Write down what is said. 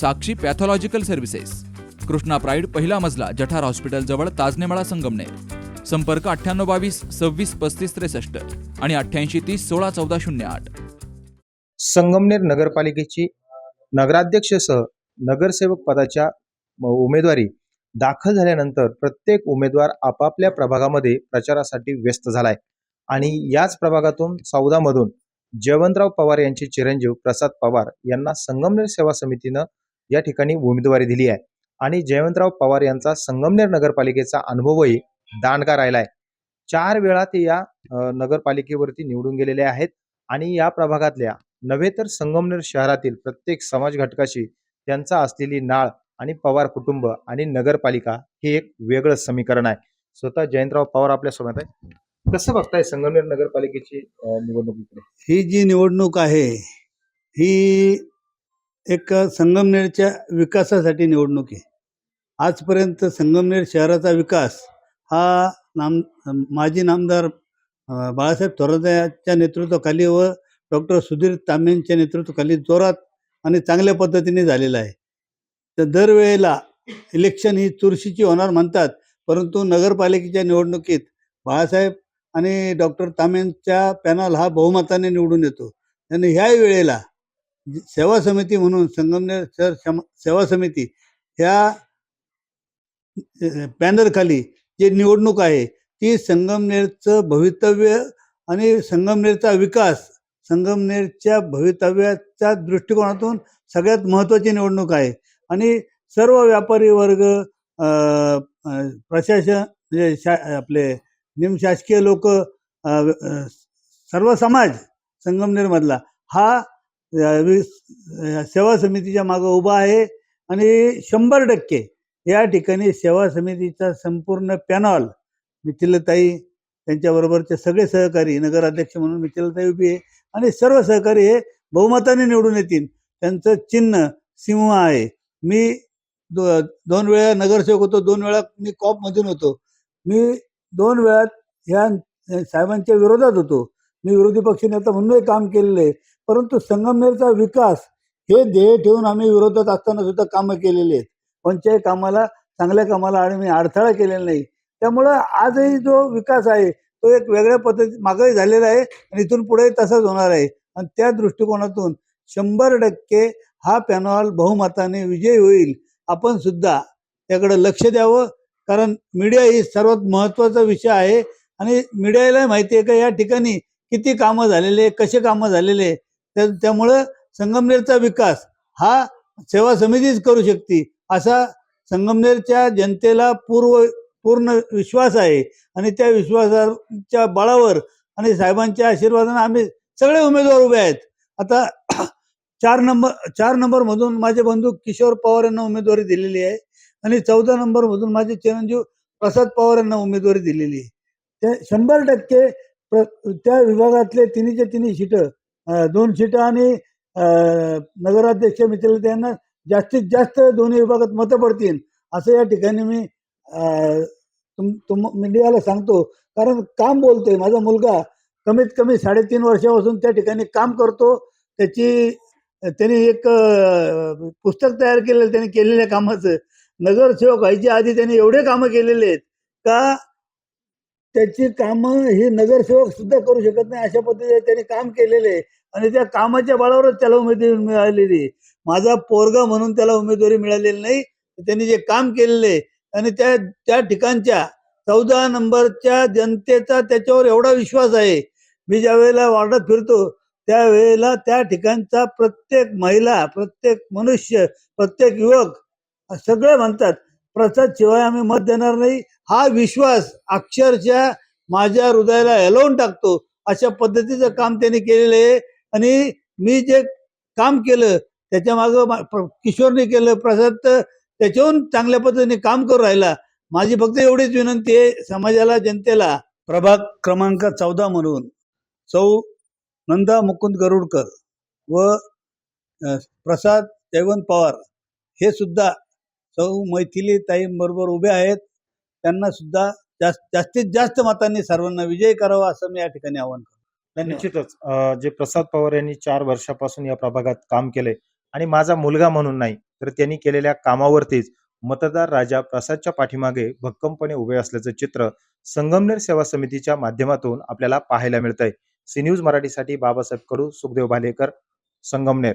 Sakshi pathological services. Krishna pride पहिला मजला जठार hospital जवळ ताजनेमाळा संगमनेर. संपर्क अठ्ठ्याण्णव बावीस सव्वीस पस्तीस त्रेसष्ट आणि अठ्ठ्याऐंशी तीस सोळा चौदा शून्य आठ. संगमनेर नगरपालिकेची नगराध्यक्षसह नगरसेवक पदाच्या उमेदवारी दाखल झाल्यानंतर प्रत्येक उमेदवार आपापल्या प्रभागामध्ये प्रचारासाठी व्यस्त झालाय. आणि याच प्रभागातून चौदामधून जयवंतराव पवार यांचे चिरंजीव प्रसाद पवार यांना संगमनेर सेवा समितीनं या ठिकाणी उमेदवारी दिली आहे. आणि जयवंतराव पवार यांचा संगमनेर नगरपालिकेचा अनुभवही दांडगा आहे चार वेळा ते या नगरपालिकेवरती निवडून गेलेले आहेत. आणि या प्रभागातल्या नव्हे तर संगमनेर शहरातील प्रत्येक समाज घटकाशी त्यांचा असलेली नाळ आणि पवार कुटुंब आणि नगरपालिका हे एक वेगळं समीकरण आहे. स्वतः जयंतराव पवार आपल्यासोबत आहे कसं बघताय संगमनेर नगरपालिकेची निवडणुकीकडे ही जी निवडणूक आहे ही एक संगमनेरच्या विकासासाठी निवडणूक आहे. आजपर्यंत संगमनेर शहराचा विकास हा नाम माजी नामदार बाळासाहेब थोरातच्या नेतृत्वाखाली व डॉक्टर सुधीर तांबेंच्या नेतृत्वाखाली जोरात आणि चांगल्या पद्धतीने झालेला आहे. तर दरवेळेला इलेक्शन ही चुरशीची होणार म्हणतात परंतु नगरपालिकेच्या निवडणुकीत बाळासाहेब आणि डॉक्टर तांबेंच्या पॅनल हा बहुमताने निवडून येतो. आणि ह्या वेळेला सेवा समिती म्हणून संगमनेर शहर सेवा समिती ह्या पॅनरखाली जी निवडणूक आहे ती संगमनेरचं भवितव्य आणि संगमनेरचा विकास संगमनेरच्या भवितव्याच्या दृष्टिकोनातून सगळ्यात महत्त्वाची निवडणूक आहे. आणि सर्व व्यापारी वर्ग प्रशासन म्हणजे शा आपले निमशासकीय लोक सर्व समाज संगमनेरमधला हा सेवा समितीच्या मागं उभा आहे आणि शंभर टक्के या ठिकाणी सेवा समितीचा संपूर्ण पॅनॉल मिथिलताई त्यांच्याबरोबरचे सगळे सहकारी नगराध्यक्ष म्हणून मिथिलताई उभी आहे आणि सर्व सहकारी हे बहुमताने निवडून येतील. त्यांचं चिन्ह सिंह आहे. मी दो दोन वेळा नगरसेवक होतो दोन वेळा मी कॉपमधून होतो. मी दोन वेळा ह्या साहेबांच्या विरोधात होतो. मी विरोधी पक्षनेता म्हणूनही काम केलेलं आहे. परंतु संगमनेरचा विकास हे ध्येय ठेवून आम्ही विरोधात असताना सुद्धा कामं केलेली आहेत. कोणत्याही कामाला चांगल्या कामाला आणि मी अडथळा केलेला नाही. त्यामुळं आजही जो विकास आहे तो एक वेगळ्या पद्धती मागही झालेला आहे आणि इथून पुढेही तसाच होणार आहे. आणि त्या दृष्टिकोनातून शंभर टक्के हा पॅनॉल बहुमताने विजयी होईल आपण सुद्धा त्याकडे लक्ष द्यावं. कारण मीडिया ही सर्वात महत्त्वाचा विषय आहे. आणि मीडियाला माहिती आहे का या ठिकाणी किती कामं झालेले कसे कामं झालेले आहे त्यामुळं संगमनेरचा विकास हा सेवा समितीच करू शकते असा संगमनेरच्या जनतेला पूर्व पूर्ण विश्वास आहे. आणि त्या विश्वासाच्या बळावर आणि साहेबांच्या आशीर्वादाने आम्ही सगळे उमेदवार उभे आहेत. आता चार नंबर चार नंबरमधून माझे बंधू किशोर पवार यांना उमेदवारी दिलेली आहे. आणि चौदा नंबरमधून माझे चिरंजीव प्रसाद पवार यांना उमेदवारी दिलेली आहे. त्या शंभर टक्के प्र- त्या विभागातले तिन्हीच्या तिन्ही सीटं दोन सीटं आणि नगराध्यक्ष मित्र यांना जास्तीत जास्त दोन्ही विभागात मतं पडतील असं या ठिकाणी मी तुम तुम मीडियाला सांगतो. कारण काम बोलतोय माझा मुलगा कमीत कमी साडेतीन वर्षापासून त्या ठिकाणी काम करतो. त्याची त्यांनी एक पुस्तक तयार केलेलं त्यांनी केलेल्या कामाचं. नगरसेवक व्हायच्या आधी त्यांनी एवढे कामं केलेले आहेत का त्याची कामं ही नगरसेवक सुद्धा करू शकत नाही अशा पद्धतीने त्यांनी काम केलेले आणि त्या कामाच्या बळावरच त्याला उमेदवारी मिळालेली माझा पोरगा म्हणून त्याला उमेदवारी मिळालेली नाही. त्यांनी जे काम केलेले आणि त्या त्या ठिकाणच्या चौदा नंबरच्या जनतेचा त्याच्यावर एवढा विश्वास आहे. मी ज्या वेळेला वार्डात फिरतो त्यावेळेला त्या ठिकाणचा प्रत्येक महिला प्रत्येक मनुष्य प्रत्येक युवक सगळे म्हणतात प्रसाद शिवाय आम्ही मत देणार नाही. हा विश्वास अक्षरशः माझ्या हृदयाला हेलवून टाकतो. अशा पद्धतीचं काम त्यांनी केलेलं आहे. आणि मी जे काम केलं त्याच्या मागं किशोरने केलं प्रसाद तर त्याच्याहून चांगल्या पद्धतीने काम करू राहिला. माझी फक्त एवढीच विनंती आहे समाजाला जनतेला. प्रभाग क्रमांक चौदा म्हणून सौ नंदा मुकुंद गरुडकर व प्रसाद जयवंत पवार हे सुद्धा सौ मैथिली ताईंबरोबर उभे आहेत. त्यांना सुद्धा जास्त जास्तीत जास्त मतांनी सर्वांना विजय करावा असं मी या ठिकाणी आवाहन करतो. निश्चितच जे प्रसाद पवार यांनी चार वर्षापासून या प्रभागात काम केले आणि माझा मुलगा म्हणून नाही तर त्यांनी केलेल्या कामावरतीच मतदार राजा प्रसादच्या पाठीमागे भक्कमपणे उभे असल्याचं चित्र संगमनेर सेवा समितीच्या माध्यमातून आपल्याला पाहायला मिळतंय. सी न्यूज मराठीसाठी बाबासाहेब कडू सुखदेव भालेकर संगमनेर.